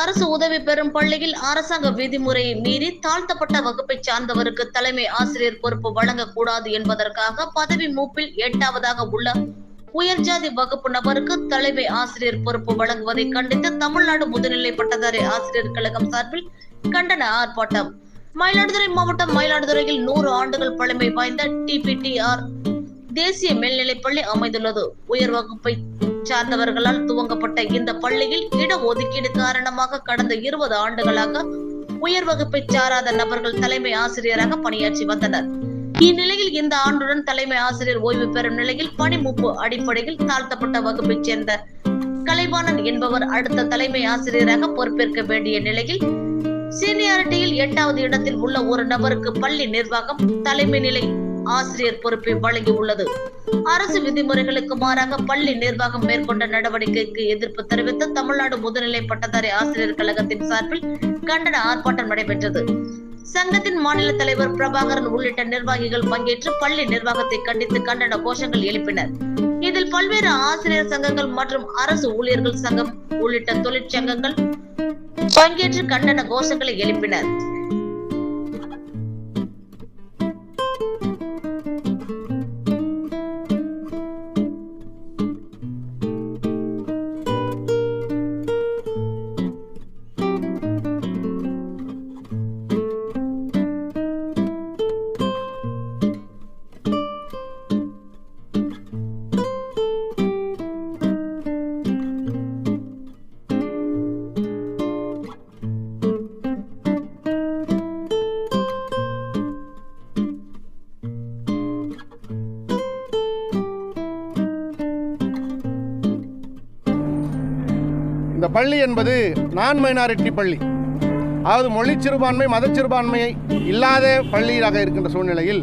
அரசு உதவி பெறும் பள்ளியில் அரசாங்க விதிமுறையை மீறி தாழ்த்தப்பட்ட வகுப்பை சார்ந்தவருக்கு தலைமை ஆசிரியர் பொறுப்பு வழங்கக்கூடாது என்பதற்காக பதவி மூப்பில் எட்டாவதாக உள்ள உயர்ஜாதி வகுப்பு நபருக்கு தலைமை ஆசிரியர் பொறுப்பு வழங்குவதை கண்டித்து தமிழ்நாடு முதுநிலை பட்டதாரி ஆசிரியர் கழகம் சார்பில் கண்டன ஆர்ப்பாட்டம். மயிலாடுதுறை மாவட்டம் மயிலாடுதுறையில் நூறு ஆண்டுகள் பழமை வாய்ந்த டிபிடிஆர் தேசிய மேல்நிலைப்பள்ளி அமைந்துள்ளது. உயர் வகுப்பை சார்ந்தவர்களால் துவங்கப்பட்ட இந்த பள்ளியில் இட ஒதுக்கீடு காரணமாக கடந்த இருபது ஆண்டுகளாக உயர் வகுப்பை சாராத நபர்கள் தலைமை ஆசிரியராக பணியாற்றி வந்தனர். இந்நிலையில் இந்த ஆண்டுடன் தலைமை ஆசிரியர் ஓய்வு பெறும் நிலையில் பணிமூப்பு அடிப்படையில் தாழ்த்தப்பட்ட வகுப்பைச் சேர்ந்த கலைவாணன் என்பவர் அடுத்த தலைமை ஆசிரியராக பொறுப்பேற்க வேண்டிய நிலையில் சீனியாரிட்டியில் எட்டாவது இடத்தில் உள்ள ஒரு நபருக்கு பள்ளி நிர்வாகம் தலைமை நிலை ஆசிரியர் பொறுப்பை வழங்கியுள்ளது. அரசு விதிமுறைகளுக்கு மாறாக பள்ளி நிர்வாகம் மேற்கொண்ட நடவடிக்கைக்கு எதிர்ப்பு தெரிவித்து தமிழ்நாடு முதுநிலை பட்டதாரி ஆசிரியர் கழகத்தின் சார்பில் கண்டன ஆர்ப்பாட்டம் நடைபெற்றது. சங்கத்தின் மாநில தலைவர் பிரபாகரன் உள்ளிட்ட நிர்வாகிகள் பங்கேற்று பள்ளி நிர்வாகத்தை கண்டித்து கண்டன கோஷங்கள் எழுப்பினர். இதில் பல்வேறு ஆசிரியர் சங்கங்கள் மற்றும் அரசு ஊழியர்கள் சங்கம் உள்ளிட்ட தொழிற்சங்கங்கள் பங்கேற்று கண்டன கோஷங்களை எழுப்பினர். இந்த பள்ளி என்பது நான் மைனாரிட்டி பள்ளி. அதாவது மொழி சிறுபான்மை மதச்சிறுபான்மை இல்லாத பள்ளியாக இருக்கின்ற சூழ்நிலையில்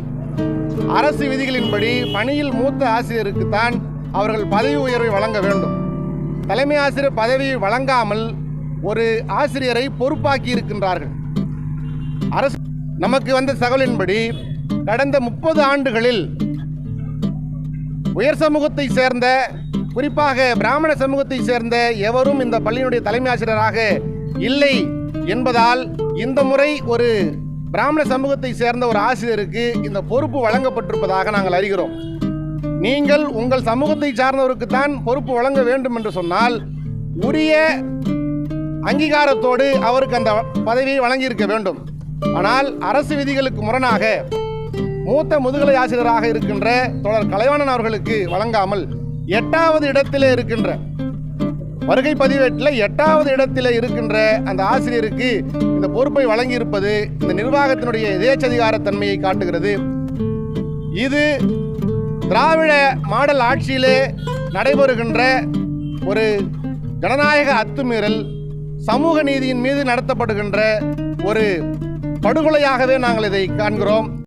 அரசு விதிகளின்படி பணியில் மூத்த ஆசிரியருக்குத்தான் அவர்கள் பதவி உயர்வை வழங்க வேண்டும். தலைமை ஆசிரியர் பதவியை வழங்காமல் ஒரு ஆசிரியரை பொறுப்பாக்கி இருக்கின்றார்கள். அரசு நமக்கு வந்த தகவலின்படி கடந்த முப்பது ஆண்டுகளில் உயர் சமூகத்தை சேர்ந்த குறிப்பாக பிராமண சமூகத்தை சேர்ந்த எவரும் இந்த பள்ளியினுடைய தலைமை ஆசிரியராக இல்லை என்பதால் இந்த முறை ஒரு பிராமண சமூகத்தை சேர்ந்த ஒரு ஆசிரியருக்கு இந்த பொறுப்பு வழங்கப்பட்டிருப்பதாக நாங்கள் அறிகிறோம். நீங்கள் உங்கள் சமூகத்தை சார்ந்தவருக்குத்தான் பொறுப்பு வழங்க வேண்டும் என்று சொன்னால் உரிய அங்கீகாரத்தோடு அவருக்கு அந்த பதவியை வழங்கியிருக்க வேண்டும். ஆனால் அரசு விதிகளுக்கு முரணாக மூத்த முதுகலை ஆசிரியராக இருக்கின்ற தொடர் கலைவாணன் அவர்களுக்கு வழங்காமல் எட்டாவது இடத்திலே இருக்கின்ற வருகை பதிவேட்டில் எட்டாவது இடத்தில் இருக்கின்ற அந்த ஆசிரியருக்கு இந்த பொறுப்பை வழங்கியிருப்பது இந்த நிர்வாகத்தினுடைய எதேச்சதிகார தன்மையை காட்டுகிறது. இது திராவிட மாடல் ஆட்சியிலே நடைபெறுகின்ற ஒரு ஜனநாயக அத்துமீறல் சமூக நீதியின் மீது நடத்தப்படுகின்ற ஒரு படுகொலையாகவே நாங்கள் இதை காண்கிறோம்.